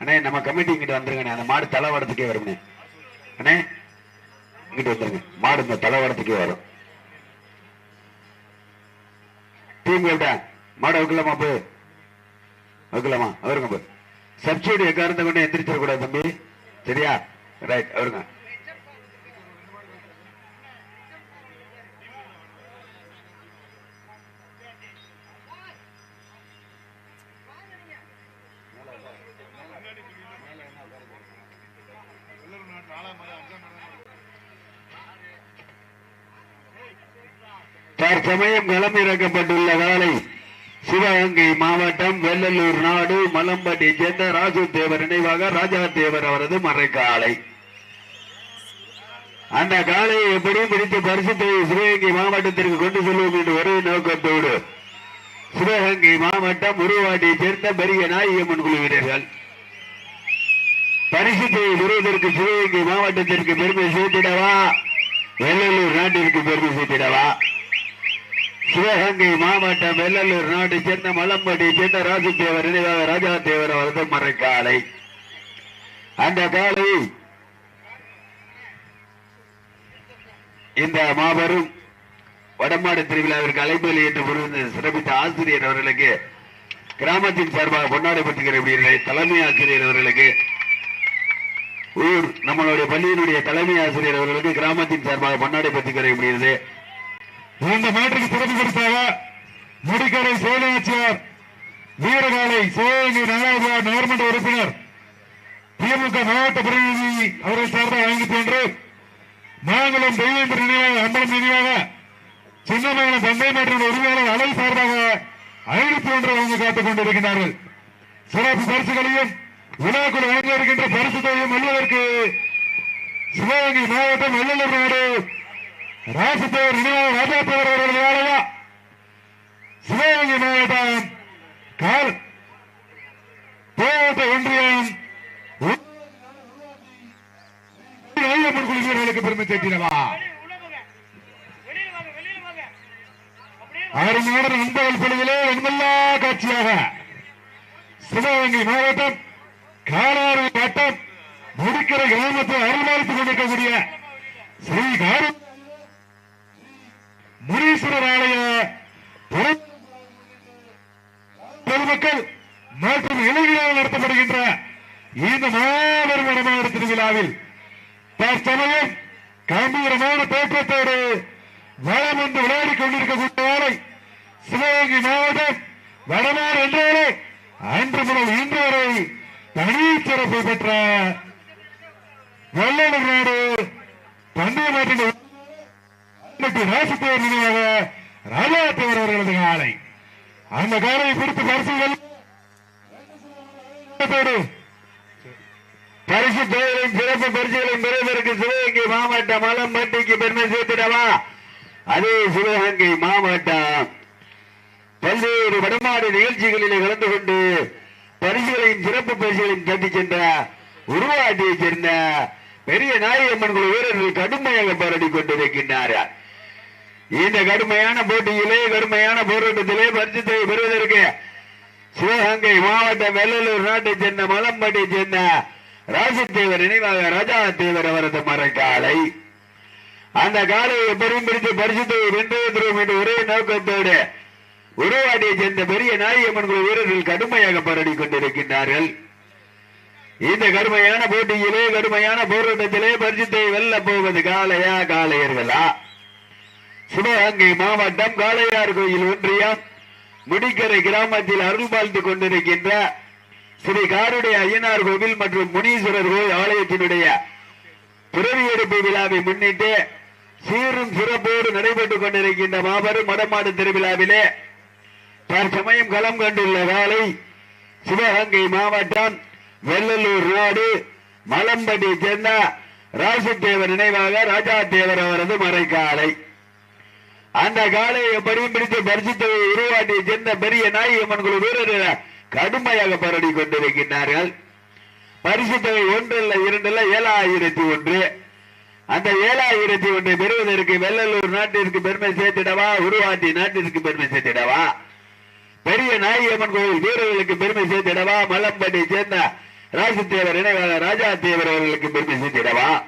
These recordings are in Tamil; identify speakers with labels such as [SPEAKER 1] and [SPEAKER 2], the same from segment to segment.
[SPEAKER 1] அண்ணே நம்ம கமிட்டி இங்கிட்டு வந்துருங்கண்ணே. அந்த மாடு தலைவடத்துக்கே வரும்ண்ணே. அண்ணே இங்கிட்டு வந்துருங்க. மாடு இந்த தலைவடத்துக்கே வரும். டீம் கேப்டன் மாடு வைக்கலாமா போய் வைக்கலாமா அவருங்க போய் சப்சிடி எக்காரத்தை கொண்டு எந்திரிச்சிடக்கூடாது தம்பி. சரியா? ரைட் அவருங்க தற்சமயம் களமிறக்கப்பட்டுள்ள வேலை சிவகங்கை மாவட்டம் வெள்ளலூர் நாடு மலம்பட்டி சேர்ந்த ராஜு தேவர் நினைவாக ராஜா தேவர் அவரது மறைக்காலை. அந்த காலையை எப்படியும் பிடித்து பரிசுத்தை சிவகங்கை மாவட்டத்திற்கு கொண்டு செல்வோம் என்று ஒரே நோக்கத்தோடு சிவகங்கை மாவட்டம் உருவாட்டியை சேர்ந்த பெரிய நாயகம்மன் குழு வீரர்கள். பரிசுத்தை பெறுவதற்கு சிவகங்கை மாவட்டத்திற்கு பெருமை சேர்த்திடவா? வெள்ளலூர் நாட்டிற்கு பெருமை சேர்த்திடவா? சிவகங்கை மாவட்டம் வெள்ளலூர் நாடு சேர்ந்த மலம்படி சேர்ந்த ராஜதேவர் நினைவாக ராஜா தேவர் அவரது மறைக்காலை. அந்த காலை இந்த மாபெரும் வடமாடு திருவிழாவிற்கு அழைப்பலி என்று புரிந்து சிறப்பித்த ஆசிரியர் அவர்களுக்கு கிராமத்தின் சார்பாக பொன்னாடை பற்றுகிற வீரர்களை தலைமை ஆசிரியர் அவர்களுக்கு ஊர் நம்மளுடைய பள்ளியினுடைய தலைமை ஆசிரியர் அவர்களுக்கு கிராமத்தின் சார்பாக பொன்னாடை பற்றுகிற முடியுது
[SPEAKER 2] இந்த மாற்றுக்கு சிறப்பு பரிசாக முடிக்கரை சேனாச்சியார் வீரகாலை சிவகங்கை நாலாவது நகர்மன்ற உறுப்பினர். திமுக மாவட்ட பிரதிநிதி அவரை சார்பாக வாங்கி சென்று மாங்குளம் தெய்வேந்திர நினைவாக அம்பலம் நினைவாக சின்னமங்கலம் தந்தை மாற்றின் உரிமையாளர் அலை சார்பாக ஐநூத்தி ஒன்று வழங்கி காத்துக் கொண்டிருக்கிறார்கள். சிறப்பு பரிசுகளையும் விழாக்குள் வழங்க இருக்கின்ற பரிசு தொகையும் வெல்வதற்கு சிவகங்கை மாவட்டம் வெள்ளலூர் நாடு ராசத்தேவர் நினைவாக ராஜாத்தேவர் அவர்களது ஆலயா சிவகங்கை மாவட்டம் கால் மாவட்ட ஒன்றியம். ஐயம்மன் குழு வீரர்களுக்கு பெருமை சேர்த்தினவா அருமையான நண்பர்கள் பொழுதிலே வெண்மல்லா காட்சியாக. சிவகங்கை மாவட்டம் காலாறு வட்டம் முடிக்கிற கிராமத்தை அருள்பாலித்துக் கொண்டிருக்கக்கூடிய ஸ்ரீ காரம் முனீஸ்வரர் ஆலய பொதுமக்கள் மற்றும் இளைஞர்கள் நடத்தப்படுகின்ற இந்த மாபெரும் வடமாடு திருவிழாவில் தற்சமயம் கம்பீரமான தோற்றத்தோடு வளம் வந்து விளையாடிக் கொண்டிருக்கக்கூடிய வேளை சிவகங்கை மாவட்டம் வடமாறு என்றாலே அன்று முதல் இன்று வரை தனிச்சிறப்பை பெற்ற வெள்ளலூர் நாடு பந்தய மாட்டின் மற்றும் நினைவாக ராஜாத்தேவர் அவர்களது காலை. அந்த காலையை பிடித்து பரிசுகள்
[SPEAKER 1] பரிசு தொகைகளையும் சிறப்பு பரிசுகளையும் பெறுவதற்கு சிவகங்கை மாவட்டம் மலம்பட்டிக்கு பெருமை சேர்த்திடவா? அதே சிவகங்கை மாவட்டம் பல்வேறு வடமாடு நிகழ்ச்சிகளிலே கலந்து கொண்டு பரிசுகளையும் சிறப்பு பரிசுகளையும் தட்டி சென்ற உருவாட்டியைச் சேர்ந்த பெரிய நாயகம்மன் குழு வீரர்கள் கடுமையாக போராடி கொண்டிருக்கின்றார்கள். இந்த கடுமையான போட்டியிலே கடுமையான போராட்டத்திலே பரிசுத்தை பெறுவதற்கு சிவகங்கை மாவட்டம் வெள்ளலூர் நாட்டைச் சேர்ந்த மலம்பட்டியைச் சேர்ந்த ராசித்தேவர் நினைவாக ராஜா தேவர் அவரது மறைக்காலை அந்த காலையை எப்படியும் பிடித்து பரிசுத்தை வென்று வந்துடும் என்ற ஒரே நோக்கத்தோடு உருவாடியை சேர்ந்த பெரிய நாயகம்மன் குழு வீரர்கள் கடுமையாக போராடி கொண்டிருக்கின்றார்கள். இந்த கடுமையான போட்டியிலே கடுமையான போராட்டத்திலே பரிசுத்தை வெல்ல போவது காளையா காளையர்களா சிவகங்கை மாவட்டம் காளையார் கோயில் ஒன்றியம் முடிக்கரை கிராமத்தில் அருள் பார்த்து கொண்டிருக்கின்ற ஸ்ரீ காருடைய ஐயனார் கோவில் மற்றும் முனீஸ்வரர் கோயில் ஆலயத்தினுடைய பிறவி எடுப்பு விழாவை முன்னிட்டு சீரும் சிறப்போடு நடைபெற்றுக் கொண்டிருக்கின்ற மாபெரும் மடமாடு திருவிழாவிலே தற்சமயம் களம் கண்டுள்ள காலை சிவகங்கை மாவட்டம் வெள்ளலூர் நாடு மலம்பட்டி சேர்ந்த ராசுதேவர் நினைவாக ராஜா தேவர் அவரது மறைக்காலை. அந்த காலை எப்படியும் பிடித்து பரிசுத்தை உருவாட்டி சேர்ந்த பெரிய நாயகம்மன் குழு வீரர்கள் கடுமையாக பரடி கொண்டிருக்கின்றார்கள். பரிசுத்தவை தொகை ஒன்றல்ல இரண்டல்ல ஏழாயிரத்தி ஒன்று. அந்த ஏழாயிரத்தி ஒன்றை பெறுவதற்கு வெள்ளலூர் நாட்டிற்கு பெருமை சேர்த்திடவா? உருவாட்டி நாட்டிற்கு பெருமை சேர்த்திடவா? பெரிய நாயகம்மன் கோயில் வீரர்களுக்கு பெருமை சேர்த்திடவா? மலம்பட்டி சேர்ந்த ராசுத்தேவர் இணைவாளர் ராஜா தேவர் அவர்களுக்கு பெருமை சேர்த்திடவா?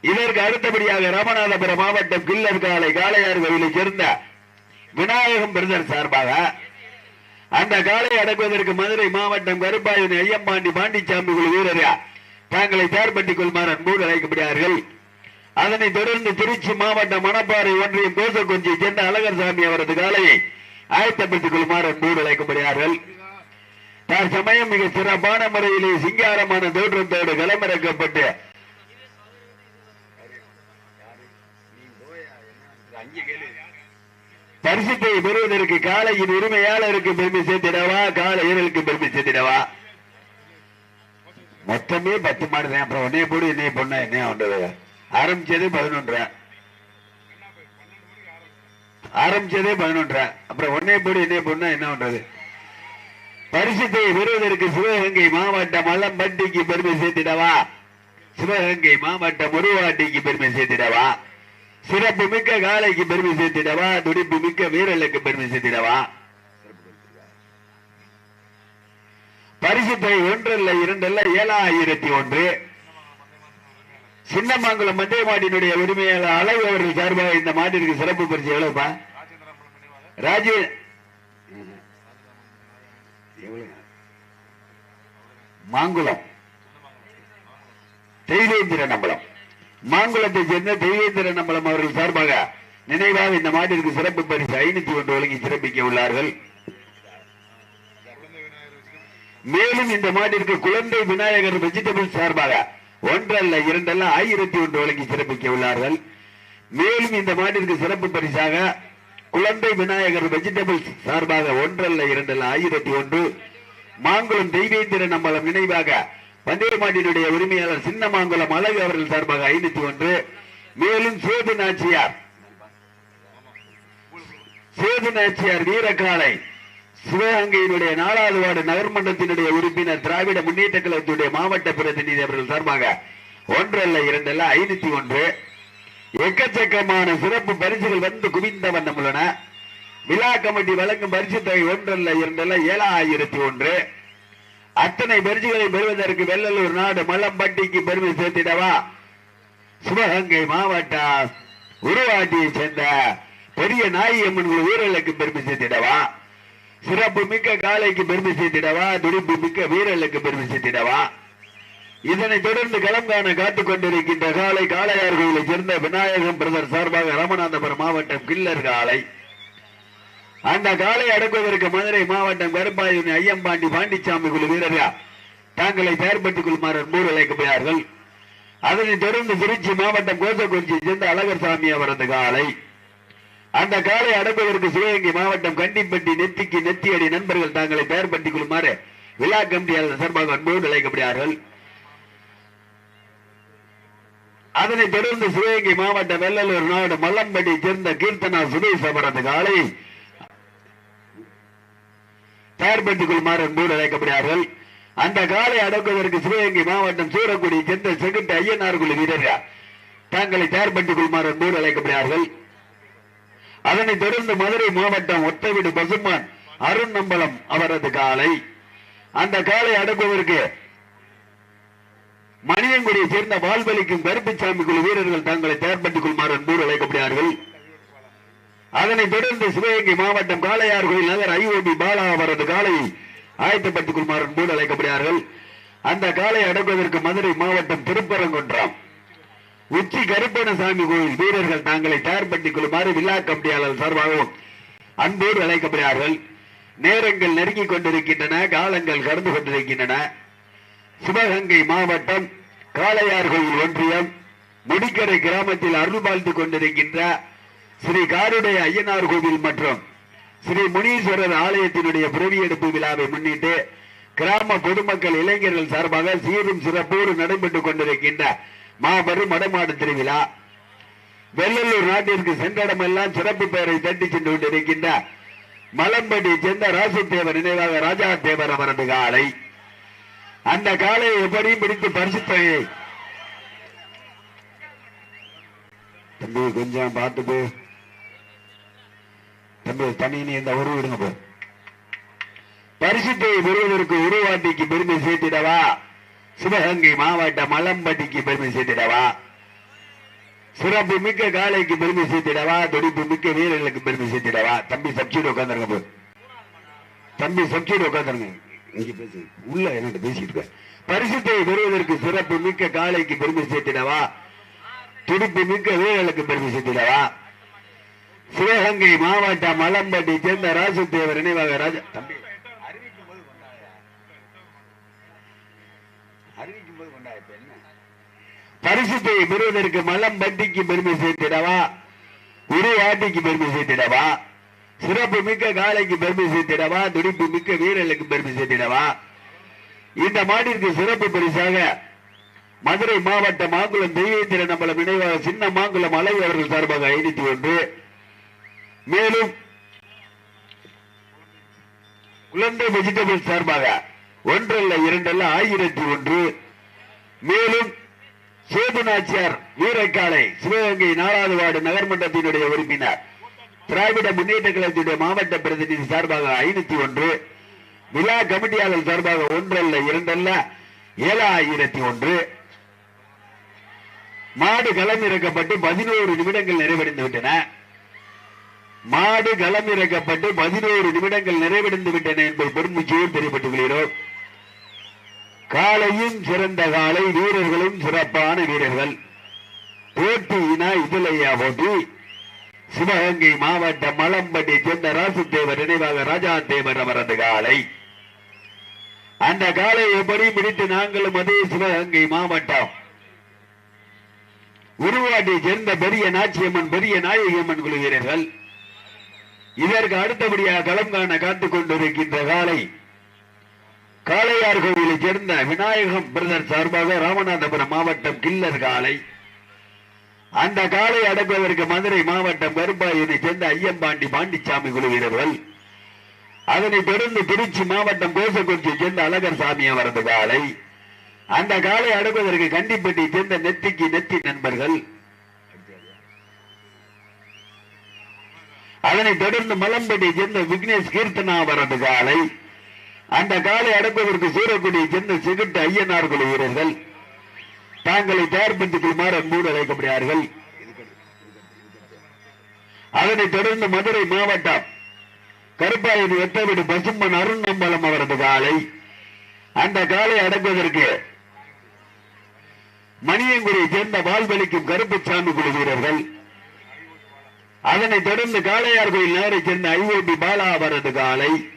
[SPEAKER 1] இதற்கு அடுத்தபடியாக ராமநாதபுரம் மாவட்டம் கில்லர் காலை காளையார் கோவிலை சேர்ந்த விநாயகம் பிரதர் சார்பாக அந்த காலை அடக்குவதற்கு மதுரை மாவட்டம் கருப்பாயின் ஐயம்பாண்டி பாண்டிச்சாமி குழு வீரரா தாங்களை தயார்படுத்திக் கொள்ளுமாறு அன்போடு அழைக்கப்படுகிறார்கள். அதனைத் தொடர்ந்து திருச்சி மாவட்டம் மணப்பாறை ஒன்றியம் கோசக்குஞ்சியை சேர்ந்த அழகர் சாமி அவரது காலையை ஆயத்தப்படுத்திக் கொள்ளுமாறு அன்போடு அழைக்கப்படுகிறார்கள். தற்சமயம் மிக சிறப்பான முறையிலே சிங்காரமான தோற்றத்தோடு களமிறக்கப்பட்டு பரிசுத்தை பெறுவதற்கு காலையின் உரிமையாளருக்கு பெருமை சேர்த்திடவா? கால வீரருக்கு பெருமை சேர்த்திடவா? மொத்தமே பத்து மாடு தான். அப்புறம் உன்னைய போடு என்னைய பொண்ணா என்ன ஒன்றது ஆரம்பிச்சதே பதினொன்றரை. ஆரம்பிச்சதே பதினொன்றரை. அப்புறம் உன்னைய போடு என்னைய பொண்ணா என்ன பண்றது? பரிசுத்தை பெறுவதற்கு சிவகங்கை மாவட்டம் மலம்பட்டிக்கு பெருமை சேர்த்திடவா? சிவகங்கை மாவட்டம் முருவாட்டிக்கு பெருமை சேர்த்திடவா? சிறப்பு மிக்க காலைக்கு பெருமை சேர்த்திடவா? துடிப்பு மிக்க வீரலுக்கு பெருமை சேர்த்திடவா? பரிசுத்தை ஒன்றல்ல இரண்டல்ல ஏழாயிரத்தி ஒன்று. சின்னமங்கலம் மண்டை மாட்டினுடைய உரிமையாளர் அளவு அவர்கள் சார்பாக இந்த மாட்டிற்கு சிறப்பு பரிசு எவ்வளவுப்பா? ராஜு எவ்வளவு? மாங்குளம். தெய்வேந்திர நம்பளம். மாங்குளத்தை சேர்ந்த தெய்வேந்திரன் நம்மளம் அவர்கள் சார்பாக நினைவாக இந்த மாட்டிற்கு சிறப்பு பரிசு ஐநூத்தி ஒன்று வழங்கி சிறப்பிக்க உள்ளார்கள். மேலும் இந்த மாட்டிற்கு குழந்தை விநாயகர் வெஜிடபிள் சார்பாக ஒன்றல்ல இரண்டல்ல ஆயிரத்தி ஒன்று வழங்கி சிறப்பிக்க உள்ளார்கள். மேலும் இந்த மாட்டிற்கு சிறப்பு பரிசாக குழந்தை விநாயகர் வெஜிடபிள் சார்பாக ஒன்றல்ல இரண்டல்ல ஆயிரத்தி ஒன்று மாங்குளம் தெய்வேந்திர நம்மளம் நினைவாக பந்தய மாட்டினுடைய உரிமையாளர் சின்னமாங்குளம் அழகு அவர்கள் சார்பாக ஐநூத்தி ஒன்று. மேலும் சேது நாச்சியார். சேது நாச்சியார் வீரக்காலை சிவகங்கையினுடைய நாலாவது வார்டு நகர்மன்றத்தினுடைய உறுப்பினர் திராவிட முன்னேற்ற கழகத்துடைய மாவட்ட பிரதிநிதி அவர்கள் சார்பாக ஒன்றல்ல இரண்டல்ல ஐநூத்தி ஒன்று. எக்கச்சக்கமான சிறப்பு பரிசுகள் வந்து குவிந்த வண்ணம் உள்ளன விழா கமிட்டி வழங்கும் பரிசு தொகை ஒன்றல்ல இரண்டல்ல ஏழாயிரத்தி ஒன்று. அத்தனை பெருஜிகளை பெறுவதற்கு வெள்ளலூர் நாடு மல்லம்பட்டிக்கு பெருமை சேர்த்திடவா? சிவகங்கை மாவட்டம் உருவாட்டியை சேர்ந்த பெரிய நாயம்மன் குழு வீரர்களுக்கு பெருமை சேர்த்திடவா? சிறப்பு மிக்க காலைக்கு பெருமை சேர்த்திடவா? துடிப்பு மிக்க வீரலுக்கு பெருமை சேர்த்திடவா? இதனைத் தொடர்ந்து களம் காண காத்துக் கொண்டிருக்கின்ற காலை காளையார் கோயிலை சேர்ந்த விநாயகம் பிரதர் சார்பாக ராமநாதபுரம் மாவட்டம் கில்லர் காலை அந்த காலை அடக்குவதற்கு மதுரை மாவட்டம் கருப்பாயூர் ஐயம்பாண்டி பாண்டிச்சாமி குழு வீரர்கள்? தாங்களை தயார்படுத்திக் கொள்ளுமாறு அன்போடு அழைக்கப்படுகிறார்கள். அதனைத் தொடர்ந்து திருச்சி மாவட்டம் கோசக்குறிச்சியை சேர்ந்த அழகர் சாமி அவரது காலை. அந்த காலை அடக்குவதற்கு சிவகங்கை மாவட்டம் கண்டிப்பட்டி நெத்திக்கு நெத்தியடி நண்பர்கள் தாங்களை தயார்படுத்திக் கொள்ளுமாறு விழா கமிட்டியாளர் சார்பாக அன்போடு அழைக்கப்படுகிறார்கள். அதனைத் தொடர்ந்து சிவகங்கை மாவட்டம் வெள்ளலூர் நாடு மல்லம்பட்டியை சேர்ந்த கீர்த்தனா சுரேஷ் அவரது காலை. தயார்படுத்திக் கொள்ளுமாறு அன்போடு அழைக்கப்படுகிறார்கள். அந்த காலை அடக்குவதற்கு சிவகங்கை மாவட்டம் சூரக்குடி சேர்ந்த செகுட்டு ஐயனார் குழு வீரர்கள். தாங்களை தயார்படுத்திக் கொள்ளுமாறு அன்போடு அழைக்கப்படுகிறார்கள். அதனைத் தொடர்ந்து மதுரை மாவட்டம் ஒத்தவீடு பசுமான் அருண் நம்பலம் அவரது காலை. அந்த காலை அடக்குவதற்கு மணியங்குடியை சேர்ந்த வால்வலிக்கும் கருப்புச்சாமி குழு வீரர்கள் தங்களை தயார்படுத்திக் கொள்ளுமாறு அன்போடு அழைக்கப்படுகிறார்கள். அதனைத் தொடர்ந்து சிவகங்கை மாவட்டம் காளையார் கோயில் நகர் ஐஓபி பாலா அவரது காலை ஆயத்தப்பட்டுக் குமாரன் போல் அழைக்கப்படுகிறார்கள். அந்த காலை அடக்குவதற்கு மதுரை மாவட்டம் திருப்பரங்குன்றம். உச்சி கருப்பணசாமி கோயில் வீரர்கள் தாங்களை தயார்படுத்திக் கொள்ளுமாறு விழா கமிட்டியாளர் சார்பாகவும் அன்போடு அழைக்கப்படுகிறார்கள். நேரங்கள் நெருங்கிக் கொண்டிருக்கின்றன காலங்கள் கடந்து கொண்டிருக்கின்றன. சிவகங்கை மாவட்டம் காளையார் கோயில் ஒன்றியம் முடிக்கரை கிராமத்தில் அருள் பாழ்த்து கொண்டிருக்கின்ற ஸ்ரீ காருடைய ஐயனார் கோவில் மற்றும் ஸ்ரீ முனீஸ்வரர் ஆலயத்தினுடைய பிறவி எடுப்பு விழாவை முன்னிட்டு கிராம பொதுமக்கள் இளைஞர்கள் சார்பாக சீரும் சிறப்போடு நடைபெற்றுக் கொண்டிருக்கின்ற மாபெரும் மடமாடு திருவிழா. வெள்ளலூர் நாட்டிற்கு சென்றடமெல்லாம் சிறப்பு பெயரை தட்டி சென்று கொண்டிருக்கின்ற மலம்படி சேர்ந்த ராசுத்தேவர் நினைவாக ராஜா தேவர் அவரது காலை. அந்த காலையை எப்படியும் பிடித்து பரிசுத்தையை தம்பி கொஞ்சம் பார்த்து தம்பி தனி நீ இந்த உருவ விடுங்க போ பரிசுத்தை பெறுவதற்கு உருவாட்டிக்கு பெருமை சேர்த்திடவா? சிவகங்கை மாவட்ட மலம்பட்டிக்கு பெருமை சேர்த்திடவா? சிறப்பு மிக்க காலைக்கு பெருமை சேர்த்திடவா? துடிப்பு மிக்க வீரர்களுக்கு பெருமை சேர்த்திடவா? தம்பி சப்சிடி உட்காந்துருங்க போ. தம்பி சப்சிடி உட்காந்துருங்க இங்க பேசு. உள்ள என்னட்டு பேசிட்டு பரிசுத்தை பெறுவதற்கு சிறப்பு மிக்க காலைக்கு பெருமை சேர்த்திடவா? துடிப்பு மிக்க வீரர்களுக்கு பெருமை சேர்த்திடவா? சிவகங்கை மாவட்டம் மலம்பட்டி சேர்ந்த ராசுதேவர் நினைவாக ராஜா தம்பி. அறிவிக்கும் போது அறிவிக்கும் போது கொண்டாய பரிசுத்தை பெறுவதற்கு மலம்பட்டிக்கு பெருமை சேர்த்திடவா? உருவாட்டிக்கு பெருமை சேர்த்திடவா? சிறப்பு மிக்க காலைக்கு பெருமை சேர்த்திடவா? துடிப்பு மிக்க வீரலுக்கு பெருமை சேர்த்திடவா? இந்த மாடிற்கு சிறப்பு பரிசாக மதுரை மாவட்ட மாங்குளம் தெய்வத்திர நம்மள நினைவாக சின்ன மாங்குளம் அலை அவர்கள் சார்பாக ஐநூத்தி ஒன்று மேலும் குழந்தை வெஜிடபிள் சார்பாக ஒன்றல்ல இரண்டல்ல ஆயிரத்தி ஒன்று. மேலும் சேதுநாச்சியார் வீரக்காலை சிவகங்கை நாலாவது வார்டு நகர்மன்றத்தினுடைய உறுப்பினர் திராவிட முன்னேற்ற கழகத்தினுடைய மாவட்ட பிரதிநிதி சார்பாக ஐநூத்தி ஒன்று. விழா கமிட்டியாளர் சார்பாக ஒன்றல்ல இரண்டல்ல ஏழாயிரத்தி ஒன்று. மாடு களம் இறக்கப்பட்டு பதினோரு நிமிடங்கள் நிறைவடைந்து விட்டன. மாடு களம் இறக்கப்பட்டு பதினோரு நிமிடங்கள் நிறைவடைந்து விட்டன என்பது பெருமிச்சையும் தெரியப்பட்டுக் கொள்கிறோம். காலையும் சிறந்த காலை வீரர்களும் சிறப்பான வீரர்கள். போட்டியினா இதுலையா போட்டி? சிவகங்கை மாவட்டம் மலம்பட்டி சேர்ந்த ராசுத்தேவர் நினைவாக ராஜா தேவர் அவரது காலை அந்த காலை எப்படி பிடித்து நாங்களும் அதே சிவகங்கை மாவட்டம்? உருவாட்டை சேர்ந்த பெரிய நாச்சியம்மன் பெரிய நாயகியம்மன் குழு வீரர்கள். இதற்கு அடுத்தபடியாக களம் காண காத்துக் கொண்டிருக்கின்ற காலை காளையார் கோவிலை சேர்ந்த விநாயகம் பிரதர் சார்பாக ராமநாதபுரம் மாவட்டம் கில்லர் காலை. அந்த காலை அடக்குவதற்கு மதுரை மாவட்டம் கருப்பாயினை சேர்ந்த ஐயம்பாண்டி பாண்டிச்சாமி குழு வீரர்கள் அதனைத் தொடர்ந்து திருச்சி மாவட்டம் கோசக்குறிச்சியை சேர்ந்த அழகர் சாமி அவரது காலை. அந்த காலை அடக்குவதற்கு கண்டிப்பட்டியை சேர்ந்த நெத்திக்கு நெத்தி நண்பர்கள். அதனைத் தொடர்ந்து மலம்பட்டியை சேர்ந்த விக்னேஷ் கீர்த்தனா அவரது காலை. அந்த காலை அடக்குவதற்கு சூரக்குடியை சேர்ந்த சிகிட்டு ஐயனார் குழு வீரர்கள். தாங்களை தயார்படுத்திக் கொள்ளுமாறு அன்போடு அழைக்கப்படுகிறார்கள் அதனைத் தொடர்ந்து மதுரை மாவட்டம் கருப்பாயின் வெட்டவீடு பசும்பன் அருணம்பலம் அவரது காலை. அந்த காலை அடக்குவதற்கு மணியங்குடியை சேர்ந்த வாழ்வளிக்கும் கருப்பு சாமி குழு வீரர்கள். அதனைத் தொடர்ந்து காளையார் கோயில் நேரை சேர்ந்த ஐஓபி பாலா அவரது காலை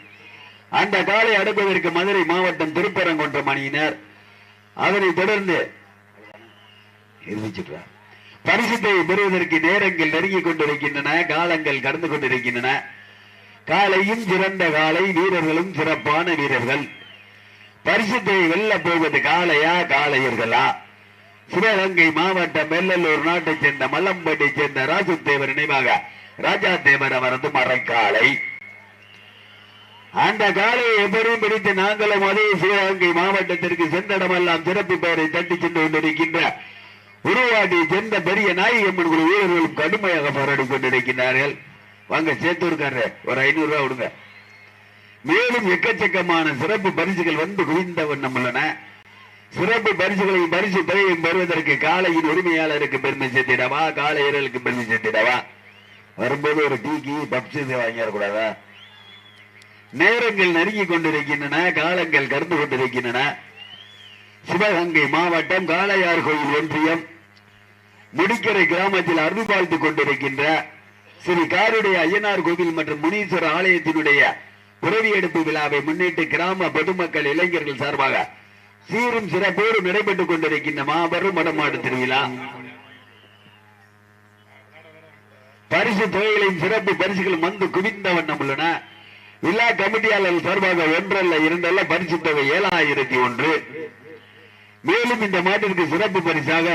[SPEAKER 1] அந்த காலை அடுப்பதற்கு மதுரை மாவட்டம் திருப்பரங்குன்றம் அணியினர். அதனைத் தொடர்ந்து அறிவிச்சிட்டார். பரிசுத்தை பெறுவதற்கு நேரங்கள் நெருங்கிக் கொண்டிருக்கின்றன காலங்கள் கடந்து கொண்டிருக்கின்றன. காலையும் சிறந்த காலை வீரர்களும் சிறப்பான வீரர்கள். பரிசுத்தை வெல்ல போவது காளையா காளையர்களா? சிவகங்கை மாவட்டம் வெள்ளலூர் நாட்டைச் சேர்ந்த மல்லம்பட்டியைச் சேர்ந்த ராசுத்தேவர் நினைவாக ராஜா தேவர் அவரது மறைக்காலை. அந்த காலையை எப்படியும் பிடித்து நாங்களும் அதே சிவகங்கை மாவட்டத்திற்கு சென்றடமெல்லாம் சிறப்பு பெயரை தட்டி சென்று கொண்டிருக்கின்ற உருவாட்டியை சென்ற பெரிய நாயகம்மன் குழு வீரர்களும் கடுமையாக போராடி கொண்டிருக்கிறார்கள் வாங்க சேர்த்துருக்காரு ஒரு ஐநூறு ரூபாய் விடுங்க மேலும் எக்கச்சக்கமான சிறப்பு பரிசுகள் வந்து குவிந்த வண்ணம் உள்ளன. சிறப்பு பரிசுகளையும் பரிசு தொகையும் பெறுவதற்கு காலையின் உரிமையாளருக்கு பெருமை சேர்த்திடவா? காலையர்களுக்கு பெருமை சேர்த்திடவா? வரும்போது ஒரு டீக்கி பப்ஸ் இது வாங்கிடக்கூடாதா நேரங்கள் நெருங்கி கொண்டிருக்கின்றன காலங்கள் கடந்து கொண்டிருக்கின்றன. சிவகங்கை மாவட்டம் காளையார் கோயில் ஒன்றியம். முடிக்கரை கிராமத்தில் அருள் வாழ்த்து கொண்டிருக்கின்ற ஸ்ரீ காருடைய ஐயனார் கோவில் மற்றும் முனீஸ்வர ஆலயத்தினுடைய பிறவி எடுப்பு விழாவை முன்னிட்டு கிராம பொதுமக்கள் இளைஞர்கள் சார்பாக சீரும் சிறப்போடு நடைபெற்றுக் கொண்டிருக்கின்ற மாபெரும் வடமாடு திருவிழா. பரிசு தொகைகளின் சிறப்பு பரிசுகள் வந்து குவிந்த வண்ணம் உள்ளன. விழா கமிட்டியாளர் சார்பாக ஒன்றல்ல இரண்டல்ல பரிசு தொகை ஏழாயிரத்தி ஒன்று. மேலும் இந்த மாட்டிற்கு சிறப்பு பரிசாக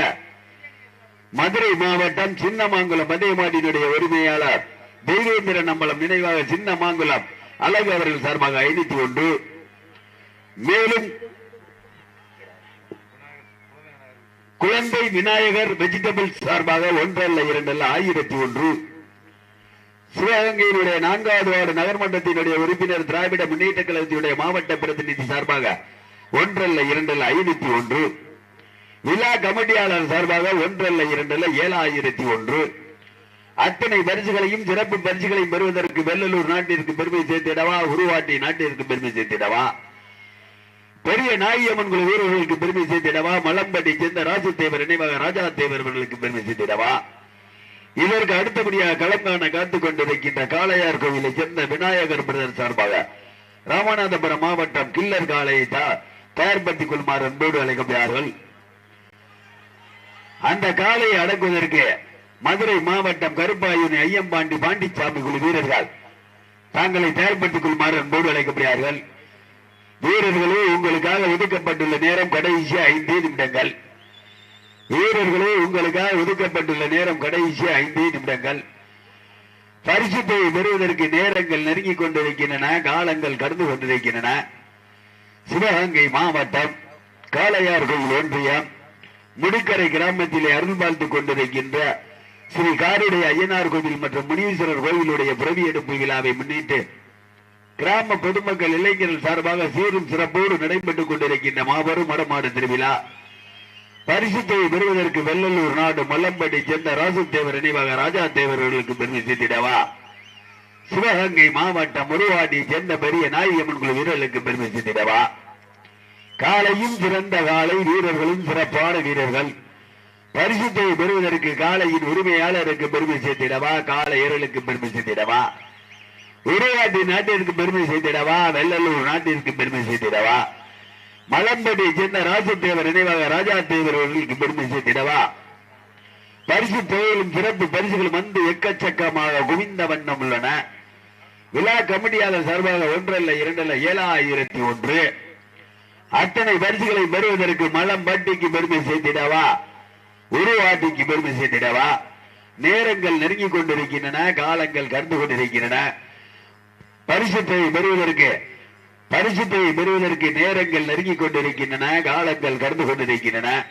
[SPEAKER 1] மதுரை மாவட்டம் சின்னமாங்குளம் மதிய மாட்டினுடைய உரிமையாளர் தெய்வேந்திர நம்பளம் நினைவாக சின்னமாங்குளம் அழகு அவர்கள் சார்பாக ஐநூத்தி ஒன்று. மேலும் குழந்தை விநாயகர் வெஜிடபிள் சார்பாக ஒன்றல்ல இரண்டல்ல ஆயிரத்தி ஒன்று. சிவகங்கையினுடைய நான்காவது வார்டு நகர்மன்றத்தினுடைய உறுப்பினர் திராவிட முன்னேற்ற கழகத்தினுடைய மாவட்ட பிரதிநிதி சார்பாக ஒன்றல்ல இரண்டல்ல ஐநூத்தி ஒன்று. விழா கமிட்டியாளர் சார்பாக ஒன்றல்ல இரண்டல்ல ஏழாயிரத்தி ஒன்று. அத்தனை பரிசுகளையும் சிறப்பு பரிசுகளையும் பெறுவதற்கு வெள்ளலூர் நாட்டிற்கு பெருமை சேர்த்திடவா உருவாட்டி நாட்டிற்கு பெருமை சேர்த்திடவா? பெரிய நாயம்மன் குழு வீரர்களுக்கு பெருமை சேர்த்திடவா? மலம்பட்டி சேர்ந்த ராஜதேவர் நினைவாக ராஜா தேவர் அவர்களுக்கு பெருமை சேர்த்திடவா? இதற்கு அடுத்தபடியாக களம் காண காத்துக் கொண்டிருக்கின்ற காளையார் கோவிலை சேர்ந்த விநாயகர் பிரதர் சார்பாக ராமநாதபுரம் மாவட்டம் கில்லர் காளையை தா- தயார்படுத்திக் கொள்ளுமாறு அன்போடு அழைக்கப்படுகிறார்கள். அந்த காளையை அடக்குவதற்கு மதுரை மாவட்டம் கருப்பாயூனி ஐயம்பாண்டி பாண்டிச்சாமி குழு வீரர்கள் தாங்களை தயார்படுத்திக் கொள்ளுமாறு அன்போடு அழைக்கப்படுகிறார்கள். வீரர்களே உங்களுக்காக ஒதுக்கப்பட்டுள்ள நேரம் கடைசி ஐந்தே நிமிடங்கள். வீரர்களே உங்களுக்காக ஒதுக்கப்பட்டுள்ள நேரம் கடைசி ஐந்தே நிமிடங்கள். பரிசுத்தை பெறுவதற்கு நேரங்கள் நெருங்கிக் கொண்டிருக்கின்றன காலங்கள் கடந்து கொண்டிருக்கின்றன. சிவகங்கை மாவட்டம் காளையார் கோயில் ஒன்றியம் முடிக்கரை கிராமத்திலே அருள் பார்த்துக் கொண்டிருக்கின்ற ஸ்ரீ காருடைய ஐயனார் கோவில் மற்றும் முனீஸ்வரர் கோவிலுடைய பிறவி எடுப்பு விழாவை முன்னிட்டு கிராம பொதுமக்கள் இளைஞர்கள் சார்பாக சீரும் சிறப்போடு நடைபெற்றுக் கொண்டிருக்கின்ற மாபெரும் மடமாடு திருவிழா. பரிசுத்தை பெறுவதற்கு வெள்ளலூர் நாடு மல்லம்பட்டி சேர்ந்த ராசுத்தேவர் நினைவாக ராஜா தேவர்களுக்கு பெருமை சேர்த்திடவா? சிவகங்கை மாவட்டம் முருவாடி சேர்ந்த பெரிய நாயகம்மன் குழு வீரர்களுக்கு பெருமை சேர்த்திடவா? காலையும் சிறந்த காலை வீரர்களும் சிறப்பான வீரர்கள். பரிசுத்தை பெறுவதற்கு காலையின் உரிமையாளருக்கு பெருமை சேர்த்திடவா? காளையர்களுக்கு பெருமை சேர்த்திடவா? உருவாட்டி நாட்டிற்கு பெருமை செய்திடவா? வெள்ளலூர் நாட்டிற்கு பெருமை செய்திடவா? மலம்படி சேர்ந்த ராஜதேவர் நினைவாக ராஜா தேவர் அவர்களுக்கு பெருமை செய்திடவா? பரிசு தொகையிலும் சிறப்பு பரிசுகளும் வந்து எக்கச்சக்கமாக குவிந்த வண்ணம் உள்ளன. விழா கமிட்டியாளர் சார்பாக ஒன்றல்ல இரண்டல்ல ஏழாயிரத்தி ஒன்று. அத்தனை பரிசுகளை பெறுவதற்கு மலம்பட்டிக்கு பெருமை செய்திடவா? உருவாட்டிக்கு பெருமை செய்திடவா? நேரங்கள் நெருங்கிக் கொண்டிருக்கின்றன காலங்கள் கடந்து கொண்டிருக்கின்றன. பரிசுத்தை பெறுவதற்கு பரிசுத்தை பெறுவதற்கு நேரங்கள் நெருங்கிக் கொண்டிருக்கின்றன காலங்கள் கடந்து கொண்டிருக்கின்றன.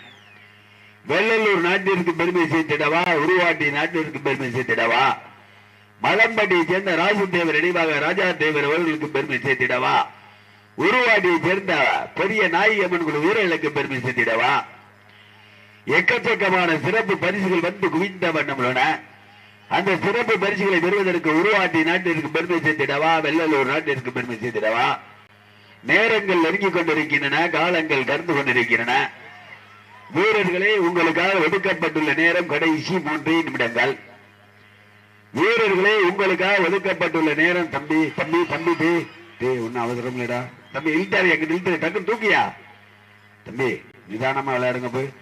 [SPEAKER 1] வெள்ளலூர் நாட்டிற்கு பெருமை சேர்த்திடவா? உருவாட்டி நாட்டிற்கு பெருமை சேர்த்திடவா? மலம்பட்டியை சேர்ந்த ராசுதேவர் நினைவாக ராஜா தேவர் அவர்களுக்கு பெருமை சேர்த்திடவா? உருவாட்டியை சேர்ந்த பெரிய நாயகம்மன் குழு வீரர்களுக்கு பெருமை சேர்த்திடவா? எக்கச்சக்கமான சிறப்பு பரிசுகள் வந்து குவிந்த வண்ணம் உள்ளன. அந்த சிறப்பு பரிசுகளை பெறுவதற்கு உருவாட்டி நாட்டிற்கு பெருமை சேர்த்திடவா? வெள்ளலூர் நாட்டிற்கு பெருமை சேர்த்திடவா? நேரங்கள் நெருங்கிக் கொண்டிருக்கின்றன காலங்கள் கடந்து கொண்டிருக்கின்றன. வீரர்களே உங்களுக்காக ஒதுக்கப்பட்டுள்ள நேரம் கடைசி மூன்று நிமிடங்கள். வீரர்களே உங்களுக்காக ஒதுக்கப்பட்டுள்ள நேரம் தம்பி தம்பி தம்பி தே தே ஒன்னும் அவசரம் இல்லடா தம்பி இழுத்தாரு எங்க இழுத்து டக்குன்னு தூக்கியா? தம்பி நிதானமா விளையாடுங்க போய்.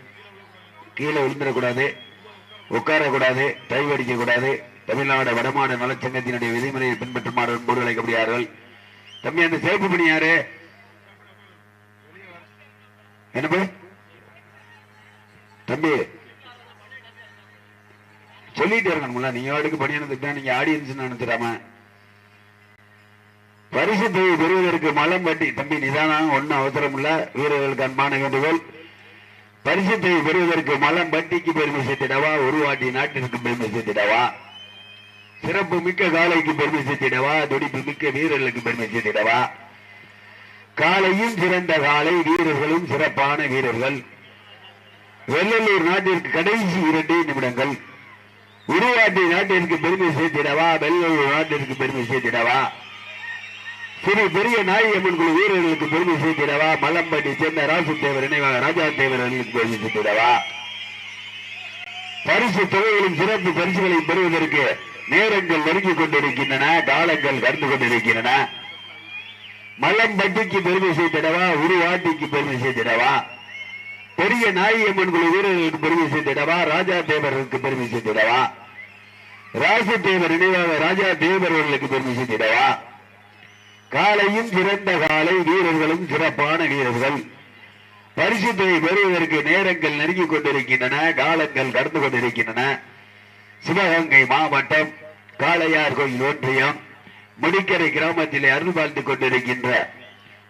[SPEAKER 1] கீழே விழுந்துடக்கூடாது. உட்காரக்கூடாது டைவடிக்க கூடாது தமிழ்நாடு வடமாடு நலச்சங்கத்தினுடைய விதிமுறையை பின்பற்றுமாறு அன்போடு அழைக்கப்படுகிறார்கள். தம்பி அந்த சேப்பு பணி யாரு? என்ன தம்பி சொல்லிட்டு இருக்கணும்ல நீங்க வாடுக்கு பணியானதுக்கு நீங்க ஆடியன்ஸ் நினைச்சிடாம. பரிசு தொகை பெறுவதற்கு மலம் வட்டி. தம்பி நிதானம் ஒன்னும் அவசரம் இல்ல. வீரர்களுக்கு அன்பான வேண்டுகோள். பரிசுத்தை பெறுவதற்கு மலம் பட்டிக்கு பெருமை சேர்த்திடவா? உருவாட்டி நாட்டிற்கு பெருமை சேர்த்திடவா? சிறப்பு மிக்க காலைக்கு பெருமை சேர்த்திடவா? துடிப்பு மிக்க வீரர்களுக்கு பெருமை சேர்த்திடவா? காலையும் சிறந்த காலை வீரர்களும் சிறப்பான வீரர்கள். வெள்ளலூர் நாட்டிற்கு கடைசி இரண்டு நிமிடங்கள். உருவாட்டி நாட்டிற்கு பெருமை சேர்த்திடவா? வெள்ளலூர் நாட்டிற்கு பெருமை சேர்த்திடவா? சிறு பெரிய நாயம்மன் குழு வீரர்களுக்கு பெருமை சேர்த்திடவா மலம்பட்டி சேர்ந்த ராசு தேவர் நினைவாக ராஜா தேவர் அவர்களுக்கு பெருமை சேர்த்திடவா பரிசு தொகைகளும் சிறப்பு பரிசுகளை பெறுவதற்கு நேரங்கள் நெருங்கிக் கொண்டிருக்கின்றன காலங்கள் கடந்து கொண்டிருக்கின்றன. மலம்பட்டிக்கு பெருமை சேர்த்திடவா உருவாட்டிக்கு பெருமை சேர்த்திடவா பெரிய நாயம்மன் குழு வீரர்களுக்கு பெருமை சேர்த்திடவா ராஜா தேவர்களுக்கு பெருமை சேர்த்திடவா ராசு தேவர் நினைவாக ராஜா தேவர் பெருமை சேர்த்திடவா காலையும் சிறந்த காலை வீரர்களும் சிறப்பான வீரர்கள். பரிசுத்தை பெறுவதற்கு நேரங்கள் நெருங்கிக் கொண்டிருக்கின்றன காலங்கள் கடந்து கொண்டிருக்கின்றன. சிவகங்கை மாவட்டம் காளையார் கோயில் ஒன்றியம் முடிக்கரை கிராமத்திலே அருள் வாழ்ந்து கொண்டிருக்கின்ற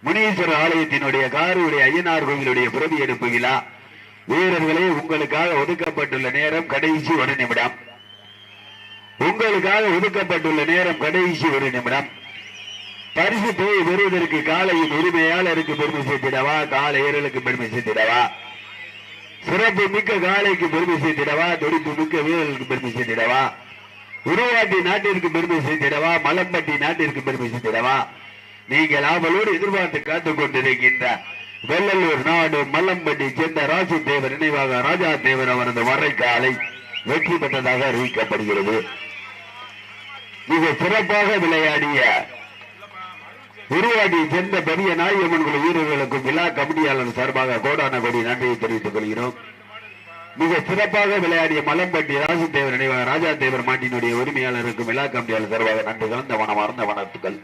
[SPEAKER 1] முனீஸ்வரர் ஆலயத்தினுடைய காருடைய ஐயனார் கோவிலுடைய பிரதி எடுப்பு விழா. வீரர்களே உங்களுக்காக ஒதுக்கப்பட்டுள்ள நேரம் கடைசி ஒரு நிமிடம். உங்களுக்காக ஒதுக்கப்பட்டுள்ள நேரம் கடைசி ஒரு நிமிடம். பரிசு தொகை பெறுவதற்கு காலையின் உரிமையாளருக்கு பெருமை சேர்த்திடவா? காலை ஏரலுக்கு பெருமை சேர்த்திடவா? சிறப்பு மிக்க காளைக்கு பெருமை சேர்த்திடவா? துடிப்பு மிக்க வீரர்களுக்கு பெருமை சேர்த்திடவா? உருவாட்டி நாட்டிற்கு பெருமை சேர்த்திடவா? மலம்பட்டி நாட்டிற்கு பெருமை சேர்த்திடவா? நீங்கள் ஆவலோடு எதிர்பார்த்து காத்துக் கொண்டிருக்கின்ற வெள்ளலூர் நாடு மல்லம்பட்டி சேர்ந்த ராசி தேவர் நினைவாக ராஜா தேவர் அவரது வரைக்காலை வெற்றி பெற்றதாக அறிவிக்கப்படுகிறது. மிக சிறப்பாக விளையாடிய உருவாடியை சேர்ந்த பெரிய நாயம்மன் குழு வீரர்களுக்கும் விழா கமிட்டியாளர் சார்பாக கோடான கோடி நன்றியை தெரிவித்துக் கொள்கிறோம். மிக சிறப்பாக விளையாடிய மலம்பட்டி ராசுதேவர் நினைவாக ராஜா தேவர் மாட்டினுடைய உரிமையாளருக்கும் விழா கமிட்டியாளர் சார்பாக நன்றி கலந்த வன மறந்த வனத்துக்கள்